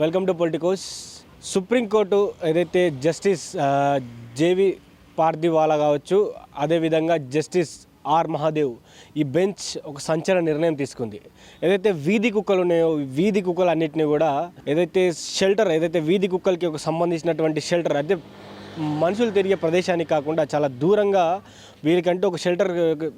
Welcome to Politicos. Supreme court ఏదైతే justice JV Pardiwala కావచ్చు అదేవిధంగా జస్టిస్ ఆర్ మహాదేవ్ ఈ బెంచ్ ఒక సంచలన నిర్ణయం తీసుకుంది. ఏదైతే వీధి కుక్కలు ఉన్నాయో వీధి కుక్కలు అన్నింటినీ కూడా ఏదైతే షెల్టర్ ఏదైతే వీధి కుక్కలకి ఒక సంబంధించినటువంటి షెల్టర్ అయితే మనుషులు తిరిగే ప్రదేశానికి కాకుండా చాలా దూరంగా వీరికంటే ఒక షెల్టర్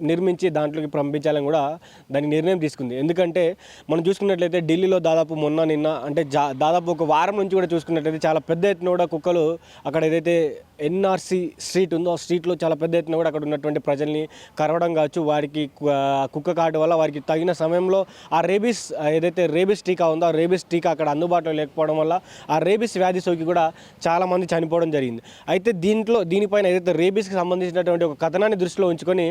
నిర్మించి దాంట్లోకి పంపించాలని కూడా దాని నిర్ణయం తీసుకుంది. ఎందుకంటే మనం చూసుకున్నట్లయితే ఢిల్లీలో దాదాపు మొన్న నిన్న అంటే జా దాదాపు ఒక వారం నుంచి కూడా చూసుకున్నట్లయితే చాలా పెద్ద ఎత్తున కూడా కుక్కలు అక్కడ ఏదైతే ఎన్ఆర్సి స్ట్రీట్ ఉందో ఆ స్ట్రీట్లో చాలా పెద్ద ఎత్తున కూడా అక్కడ ఉన్నటువంటి ప్రజల్ని కరవడం కావచ్చు వారికి కు- కుక్క కాటు వల్ల వారికి తగిన సమయంలో ఆ రేబీస్ ఏదైతే రేబీస్ టీకా ఉందో ఆ రేబీస్ టీకా అక్కడ అందుబాటులో లేకపోవడం వల్ల ఆ రేబీస్ వ్యాధి సోకి కూడా చాలా మంది చనిపోవడం జరిగింది. అయితే దీంట్లో దీనిపైన ఏదైతే రేబీస్కి సంబంధించినటువంటి ఒక కథనాన్ని దృష్టిలో ఉంచుకొని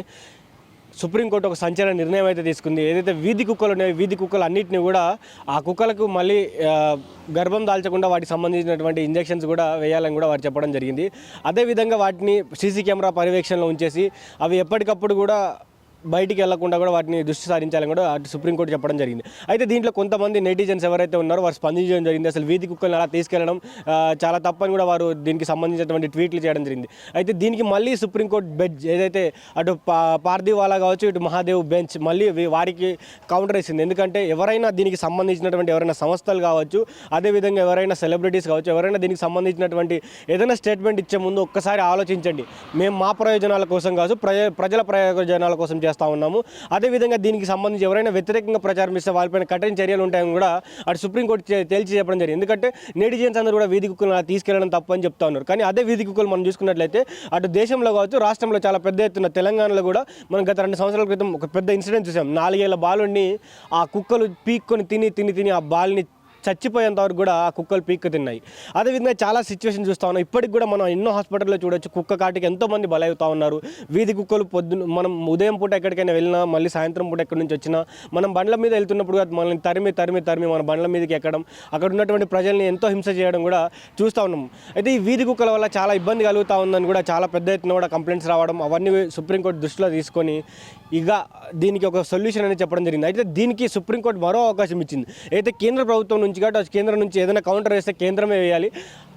సుప్రీంకోర్టు ఒక సంచలన నిర్ణయం అయితే తీసుకుంది. ఏదైతే వీధి కుక్కలు ఉన్నాయో వీధి కుక్కలు అన్నింటినీ కూడా ఆ కుక్కలకు మళ్ళీ గర్భం దాల్చకుండా వాటికి సంబంధించినటువంటి ఇంజెక్షన్స్ కూడా వేయాలని కూడా వారు చెప్పడం జరిగింది. అదేవిధంగా వాటిని సీసీ కెమెరా పర్యవేక్షణలో ఉంచేసి అవి ఎప్పటికప్పుడు కూడా బయటికి వెళ్ళకుండా కూడా వాటిని దృష్టి సారించాలని కూడా అటు సుప్రీంకోర్టు చెప్పడం జరిగింది. అయితే దీంట్లో కొంతమంది నెటిజన్స్ ఎవరైతే ఉన్నారో వారు స్పందించడం జరిగింది. అసలు వీధి కుక్కలను అలా తీసుకెళ్ళడం చాలా తప్పని కూడా వారు దీనికి సంబంధించినటువంటి ట్వీట్లు చేయడం జరిగింది. అయితే దీనికి మళ్ళీ సుప్రీంకోర్టు బెంచ్ ఏదైతే అటు పార్థివాలా కావచ్చు ఇటు మహాదేవ్ బెంచ్ మళ్ళీ వారికి కౌంటర్ వేసింది. ఎందుకంటే ఎవరైనా దీనికి సంబంధించినటువంటి ఎవరైనా సంస్థలు కావచ్చు అదేవిధంగా ఎవరైనా సెలబ్రిటీస్ కావచ్చు ఎవరైనా దీనికి సంబంధించినటువంటి ఏదైనా స్టేట్మెంట్ ఇచ్చే ముందు ఒక్కసారి ఆలోచించండి. మేము మా ప్రయోజనాల కోసం కాదు ప్రజల ప్రయోజనాల కోసం చేస్తూ ఉన్నాము. అదేవిధంగా దీనికి సంబంధించి ఎవరైనా వ్యతిరేకంగా ప్రచారం ఇస్తే వాళ్ళపైన కఠిన చర్యలు ఉంటాయని కూడా అటు సుప్రీంకోర్టు తేల్చి చెప్పడం జరిగింది. ఎందుకంటే నెటిజన్స్ అందరూ కూడా వీధి కుక్కలను అలా తీసుకెళ్ళడం తప్పు అని చెప్తా ఉన్నారు. కానీ అదే వీధి కుక్కలు మనం చూసుకున్నట్లయితే అటు దేశంలో కావచ్చు రాష్ట్రంలో చాలా పెద్ద ఎత్తున తెలంగాణలో కూడా మనం గత రెండు సంవత్సరాల క్రితం ఒక పెద్ద ఇన్సిడెంట్ చూసాం. నాలుగేళ్ళ బాలుని ఆ కుక్కలు పీక్కొని తిని తిని తిని ఆ బాల్ని చచ్చిపోయేంత వరకు కూడా ఆ కుక్కలు పీక్కు తిన్నాయి. అదేవిధంగా చాలా సిచ్యువేషన్ చూస్తూ ఉన్నాం. ఇప్పటికి కూడా మనం ఎన్నో హాస్పిటల్లో చూడొచ్చు. కుక్క కాటికి ఎంతోమంది బలవుతూ ఉన్నారు. వీధి కుక్కలు పొద్దున మనం ఉదయం పూట ఎక్కడికైనా వెళ్ళినా మళ్ళీ సాయంత్రం పూట ఎక్కడి నుంచి వచ్చినా మనం బండ్ల మీద వెళ్తున్నప్పుడు మనల్ని తరిమి తరిమి తరిమి మన బండ్ల మీదకి ఎక్కడం అక్కడ ఉన్నటువంటి ప్రజల్ని ఎంతో హింస చేయడం కూడా చూస్తూ ఉన్నాం. అయితే ఈ వీధి కుక్కల వల్ల చాలా ఇబ్బంది కలుగుతూ ఉందని కూడా చాలా పెద్ద ఎత్తున కూడా కంప్లైంట్స్ రావడం అవన్నీ సుప్రీంకోర్టు దృష్టిలో తీసుకొని ఇక దీనికి ఒక సొల్యూషన్ అనేది చెప్పడం జరిగింది. అయితే దీనికి సుప్రీంకోర్టు మరో అవకాశం ఇచ్చింది. అయితే కేంద్ర ప్రభుత్వం నుంచి కాబట్టి కేంద్రం నుంచి ఏదైనా కౌంటర్ వేస్తే కేంద్రమే వేయాలి.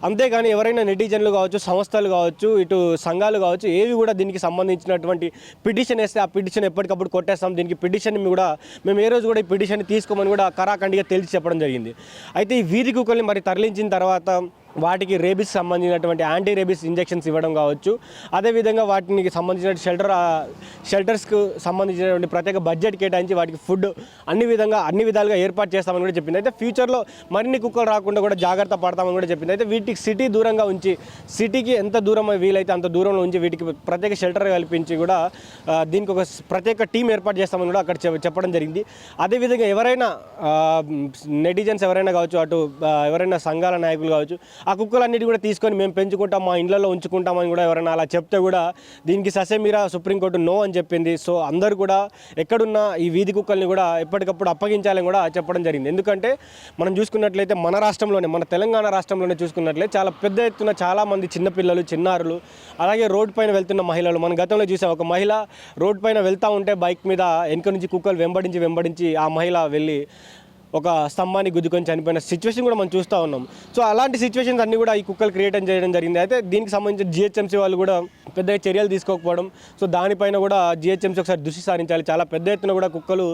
అంతేగాని ఎవరైనా నెటిజన్లు కావచ్చు సంస్థలు కావచ్చు ఇటు సంఘాలు కావచ్చు ఏవి కూడా దీనికి సంబంధించినటువంటి పిటిషన్ వేస్తే ఆ పిటిషన్ ఎప్పటికప్పుడు కొట్టేస్తాం. దీనికి పిటిషన్ కూడా మేము ఏ రోజు కూడా ఈ పిటిషన్ తీసుకోమని కూడా కరాఖండిగా తెలిసి చెప్పడం జరిగింది. అయితే ఈ వీధి కుక్కల్ని మరి తరలించిన తర్వాత వాటికి రేబీస్ సంబంధించినటువంటి యాంటీ రేబీస్ ఇంజెక్షన్స్ ఇవ్వడం కావచ్చు. అదేవిధంగా వాటికి సంబంధించిన షెల్టర్ షెల్టర్స్కు సంబంధించినటువంటి ప్రత్యేక బడ్జెట్ కేటాయించి వాటికి ఫుడ్ అన్ని విధంగా అన్ని విధాలుగా ఏర్పాటు చేస్తామని కూడా చెప్పింది. అయితే ఫ్యూచర్లో మరిన్ని కుక్కలు రాకుండా కూడా జాగ్రత్త పడతామని కూడా చెప్పింది. అయితే వీటికి సిటీ దూరంగా ఉంచి సిటీకి ఎంత దూరం వీలైతే అంత దూరంలో ఉంచి వీటికి ప్రత్యేక షెల్టర్ కల్పించి కూడా దీనికి ఒక ప్రత్యేక టీం ఏర్పాటు చేస్తామని కూడా అక్కడ చెప్పడం జరిగింది. అదేవిధంగా ఎవరైనా నెటిజన్స్ ఎవరైనా కావచ్చు అటు ఎవరైనా సంఘాల నాయకులు కావచ్చు ఆ కుక్కలన్నిటి కూడా తీసుకొని మేము పెంచుకుంటాం మా ఇండ్లలో ఉంచుకుంటామని కూడా ఎవరైనా అలా చెప్తే కూడా దీనికి ససేమిరా సుప్రీంకోర్టు నో అని చెప్పింది. సో అందరూ కూడా ఎక్కడున్న ఈ వీధి కుక్కల్ని కూడా ఎప్పటికప్పుడు అప్పగించాలని కూడా చెప్పడం జరిగింది. ఎందుకంటే మనం చూసుకున్నట్లయితే మన రాష్ట్రంలోనే మన తెలంగాణ రాష్ట్రంలోనే చూసుకున్నట్లయితే చాలా పెద్ద ఎత్తున చాలామంది చిన్నపిల్లలు చిన్నారులు అలాగే రోడ్ పైన వెళ్తున్న మహిళలు. మనం గతంలో చూసాం ఒక మహిళ రోడ్ పైన వెళ్తూ ఉంటే బైక్ మీద వెనుక నుంచి కుక్కలు వెంబడించి వెంబడించి ఆ మహిళ వెళ్ళి ఒక స్తంభాన్ని గుద్దుకొని చనిపోయిన సిచ్యువేషన్ కూడా మనం చూస్తూ ఉన్నాం. సో అలాంటి సిచ్యువేషన్స్ అన్నీ కూడా ఈ కుక్కలు క్రియేట్ చేయడం జరిగింది. అయితే దీనికి సంబంధించి జిహెచ్ఎంసీ వాళ్ళు కూడా పెద్ద చర్యలు తీసుకోకపోవడం సో దానిపైన కూడా జిహెచ్ఎంసీ ఒకసారి దృష్టి సారించాలి. చాలా పెద్ద ఎత్తున కూడా కుక్కలు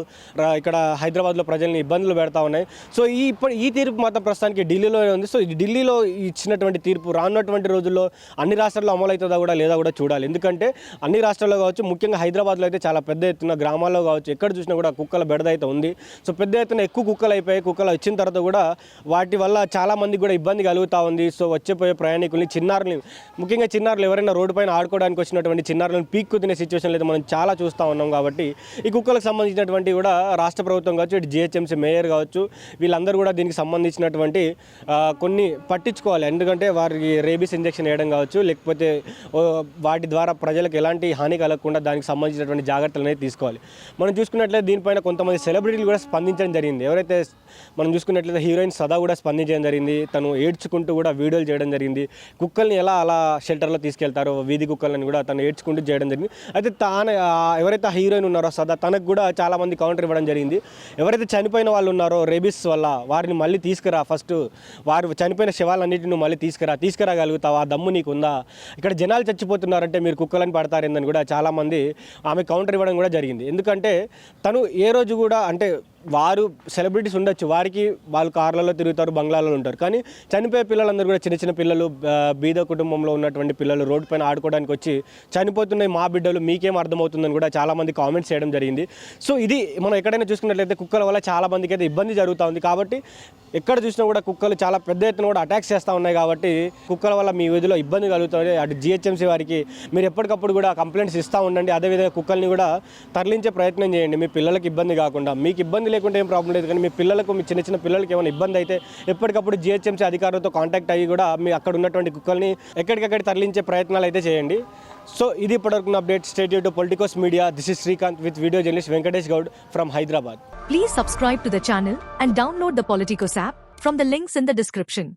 ఇక్కడ హైదరాబాద్లో ప్రజల్ని ఇబ్బందులు పెడతా ఉన్నాయి. సో ఈ ఇప్పుడు ఈ తీర్పు మాత్రం ప్రస్తుతానికి ఢిల్లీలోనే ఉంది. సో ఢిల్లీలో ఇచ్చినటువంటి తీర్పు రానున్నటువంటి రోజుల్లో అన్ని రాష్ట్రాల్లో అమలు కూడా లేదా కూడా చూడాలి. ఎందుకంటే అన్ని రాష్ట్రాల్లో కావచ్చు ముఖ్యంగా హైదరాబాద్లో అయితే చాలా పెద్ద ఎత్తున గ్రామాల్లో కావచ్చు ఎక్కడ చూసినా కూడా కుక్కల బెడద అయితే ఉంది. సో పెద్ద ఎత్తున ఎక్కువ కుక్కలు అయిపోయాయి కుక్కలు వచ్చిన తర్వాత కూడా వాటి వల్ల చాలా మందికి కూడా ఇబ్బంది కలుగుతూ ఉంది. సో వచ్చేపోయే ప్రయాణికుల్ని చిన్నారుని ముఖ్యంగా చిన్నారులు ఎవరైనా రోడ్డు పైన ఆడుకోవడానికి వచ్చినటువంటి చిన్నారులను పీక్కు తినే సిచ్యువేషన్లు అయితే మనం చాలా చూస్తూ ఉన్నాం కాబట్టి ఈ కుక్కలకు సంబంధించినటువంటి కూడా రాష్ట్ర ప్రభుత్వం కావచ్చు ఇటు జిహెచ్ఎంసీ మేయర్ కావచ్చు వీళ్ళందరూ కూడా దీనికి సంబంధించినటువంటి కొన్ని పట్టించుకోవాలి. ఎందుకంటే వారికి రేబీస్ ఇంజెక్షన్ వేయడం కావచ్చు లేకపోతే వాటి ద్వారా ప్రజలకు ఎలాంటి హాని కలగకుండా దానికి సంబంధించినటువంటి జాగ్రత్తలు అనేది తీసుకోవాలి. మనం చూసుకున్నట్లయితే దీనిపైన కొంతమంది సెలబ్రిటీలు కూడా స్పందించడం జరిగింది. ఎవరైతే మనం చూసుకున్నట్లయితే హీరోయిన్ సదా కూడా స్పందించడం జరిగింది. తను ఏడ్చుకుంటూ కూడా వీడియోలు చేయడం జరిగింది. కుక్కల్ని ఎలా అలా షెల్టర్లో తీసుకెళ్తారో వీధి కుక్కలని కూడా తను ఏడ్చుకుంటూ చేయడం జరిగింది. అయితే తాను ఎవరైతే హీరోయిన్ ఉన్నారో సదా తనకు కూడా చాలామంది కౌంటర్ ఇవ్వడం జరిగింది. ఎవరైతే చనిపోయిన వాళ్ళు ఉన్నారో రేబిస్ వల్ల వారిని మళ్ళీ తీసుకురా ఫస్ట్ వారు చనిపోయిన శవాలన్నింటిని మళ్ళీ తీసుకురా తీసుకురాగలుగుతావా ఆ దమ్ము నీకుందా? ఇక్కడ జనాలు చచ్చిపోతున్నారంటే మీరు కుక్కలను పడతారేందని కూడా చాలామంది ఆమె కౌంటర్ ఇవ్వడం కూడా జరిగింది. ఎందుకంటే తను ఏ రోజు కూడా అంటే వారు సెలబ్రిటీస్ ఉండొచ్చు. వారికి వాళ్ళు కార్లలో తిరుగుతారు బంగ్లాలలో ఉంటారు. కానీ చనిపోయే పిల్లలందరూ కూడా చిన్న చిన్న పిల్లలు బీద కుటుంబంలో ఉన్నటువంటి పిల్లలు రోడ్డు పైన ఆడుకోవడానికి వచ్చి చనిపోతున్నాయి మా బిడ్డలు మీకేం అర్థమవుతుందని కూడా చాలామంది కామెంట్స్ చేయడం జరిగింది. సో ఇది మనం ఎక్కడైనా చూసుకున్నట్లయితే కుక్కల వల్ల చాలా మందికి అయితే ఇబ్బంది జరుగుతూ ఉంది. కాబట్టి ఎక్కడ చూసినా కూడా కుక్కలు చాలా పెద్ద ఎత్తున కూడా అటాక్స్ చేస్తూ ఉన్నాయి కాబట్టి కుక్కల వల్ల మీ వీధిలో ఇబ్బంది కలుగుతుంది. అటు జిహెచ్ఎంసీ వారికి మీరు ఎప్పటికప్పుడు కూడా కంప్లైంట్స్ ఇస్తూ ఉండండి. అదేవిధంగా కుక్కల్ని కూడా తరలించే ప్రయత్నం చేయండి. మీ పిల్లలకి ఇబ్బంది కాకుండా మీకు ఇబ్బంది లేకుంటే ఏం ప్రాబ్లం లేదు. కానీ మీ పిల్లలకు మీ చిన్న చిన్న పిల్లలకి ఏమైనా ఇబ్బంది అయితే ఎప్పటికప్పుడు జిహెచ్ఎంసీ అధికారులతో కాంటాక్ట్ అయ్యి కూడా మీ అక్కడ ఉన్నటువంటి కుక్కల్ని ఎక్కడికక్కడ తరలించే ప్రయత్నాలు అయితే చేయండి. సో ఇది ఇప్పటివరకు update state to Politicos media this is Srikanth with video journalist Venkatesh Goud from Hyderabad please subscribe to the channel and download the Politicos app from the links in the description